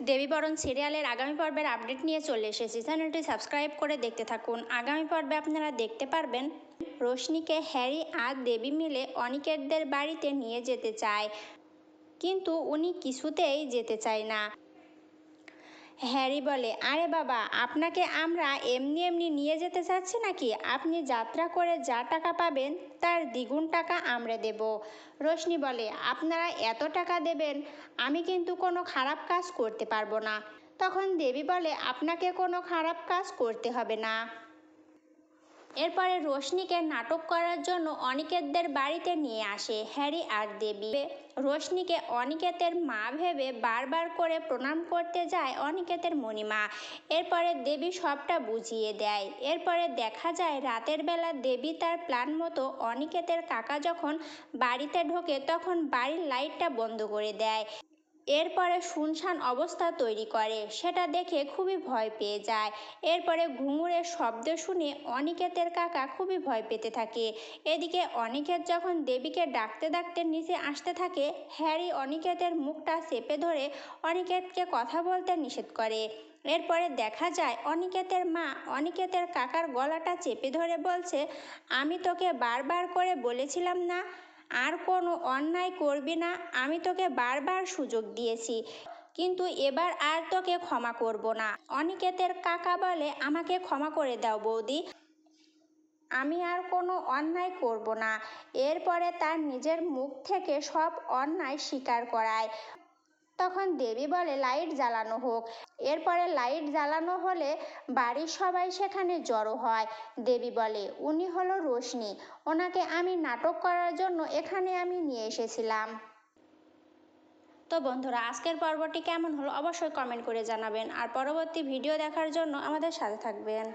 দেবীবরণ সিরিয়ালের আগামী পর্বের আপডেট নিয়ে চলে এসেছি। চ্যানেলটি সাবস্ক্রাইব করে দেখতে থাকুন। আগামী পর্বে আপনারা দেখতে পারবেন, রোশনিকে হ্যারি আর দেবী মিলে অনিকেতদের বাড়িতে নিয়ে যেতে চায়। কিন্তু উনি কিছুতেই যেতে চায় না। হ্যারি বলে, আরে বাবা, আপনাকে আমরা এমনি এমনি নিয়ে যেতে চাচ্ছি নাকি? আপনি যাত্রা করে যা টাকা পাবেন, তার দ্বিগুণ টাকা আমরা দেব। রশ্মি বলে, আপনারা এত টাকা দেবেন, আমি কিন্তু কোনো খারাপ কাজ করতে পারব না। তখন দেবী বলে, আপনাকে কোনো খারাপ কাজ করতে হবে না। এরপরে রোশনিকে নাটক করার জন্য অনিকেতদের বাড়িতে নিয়ে আসে হ্যারি আর দেবী। রোশনিকে অনিকেতের মা ভেবে বারবার করে প্রণাম করতে যায় অনিকেতের মণিমা। এরপরে দেবী সবটা বুঝিয়ে দেয়। এরপরে দেখা যায় রাতের বেলা দেবী তার প্ল্যান মতো অনিকেতের কাকা যখন বাড়িতে ঢোকে তখন বাড়ির লাইটটা বন্ধ করে দেয়। এরপরে শুনশান অবস্থা তৈরি করে। সেটা দেখে খুবই ভয় পেয়ে যায়। এরপরে ঘুঙুরের শব্দ শুনে অনিকেতের কাকা খুবই ভয় পেতে থাকে। এদিকে অনিকেত যখন দেবীকে ডাকতে ডাকতে নিচে আসতে থাকে, হ্যারি অনিকেতের মুখটা চেপে ধরে অনিকেতকে কথা বলতে নিষেধ করে। এরপরে দেখা যায় অনিকেতের মা অনিকেতের কাকার গলাটা চেপে ধরে বলছে, আমি তোকে বারবার করে বলেছিলাম না আর কোনো অন্যায় করবি না, আমি তোকে বারবার সুযোগ দিয়েছি। কিন্তু এবার আর তোকে ক্ষমা করব না। অনিকেতের কাকা বলে, আমাকে ক্ষমা করে দাও বৌদি। আমি আর কোনো অন্যায় করব না। এরপরে তার নিজের মুখ থেকে সব অন্যায় স্বীকার করায়। তখন দেবী বলে, লাইট জ্বালানো হোক। এরপরে লাইট জ্বালানো হলে বাড়ির সবাই সেখানে জড়ো হয়। দেবী বলে, উনি হলো রোশনি। ওনাকে আমি নাটক করার জন্য এখানে আমি নিয়ে এসেছিলাম। তো বন্ধুরা, আজকের পর্বটি কেমন হলো অবশ্যই কমেন্ট করে জানাবেন। আর পরবর্তী ভিডিও দেখার জন্য আমাদের সাথে থাকবেন।